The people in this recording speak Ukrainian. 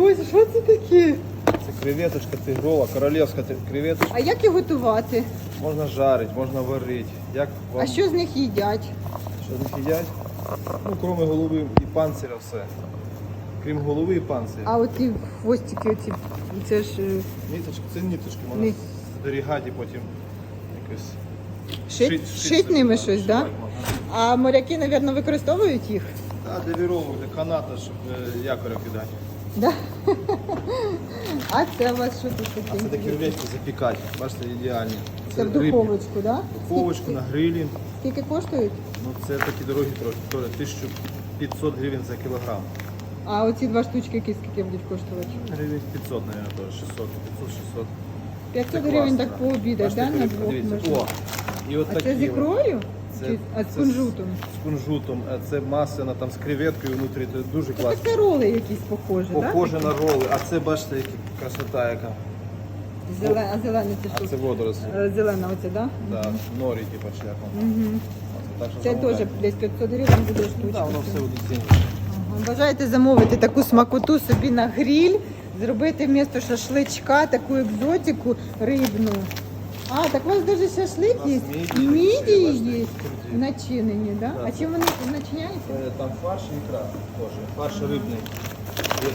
Ось що це таке? Це креветочка тигрова, королівська ти- креветочка. А як їх готувати? Можна жарити, можна варити. Як вам А що з них їдять? що не їдять? Ну, крім голови і панциря все. Крім голови і панциря. А оці хвостики, оці, це ж е, Ниточки, це ниточки, можна Ні. зберігати і потім якось шить, шить ними щось, так? Да? шивати можна. А моряки, мабуть, використовують їх? Та для вірову, для каната, щоб е, якоря кидати. Да? А це у вас що тут А таке? це такі рулетки запікати. Бачите, ідеальні. Це в рибні. духовочку, так? Да? Духовочку на грилі. Скільки коштують? Ну це такі дорогі трохи. Толя, 1500 гривень за кілограм. А оці два штучки, які скільки будуть коштувати? Гривень 500, мабуть, теж 600, 500, 600. 500 Це гривень класно. так пообідати, да, Бачите, на двох дивіться, можна. О, і от А такі це з от. ікрою? Це- Чи- а з це кунжутом? З кунжутом, а це масляна там з креветкою внутрі, це дуже Це класно. таке роли якісь похожі, так? Похоже на роли, а це бачите, яка красота яка. Зеле... А зелене це А що? це водорослі. Е, Зелена оце, так? Да, норі, типу, шляпом. Угу. Так що Це теж десь 500 гривень буде Ну, штучка. да, воно все буде цінніше. Ага. Бажаєте замовити таку смакоту собі на гриль, зробити вмісто шашличка таку екзотику рибну. А, так у вас даже шашлик У есть? Мидии есть? Бачите, є круті. начинені, да? А чем чим вони начиняються? Е, Там фарш і ікра тоже. Фарш рибний.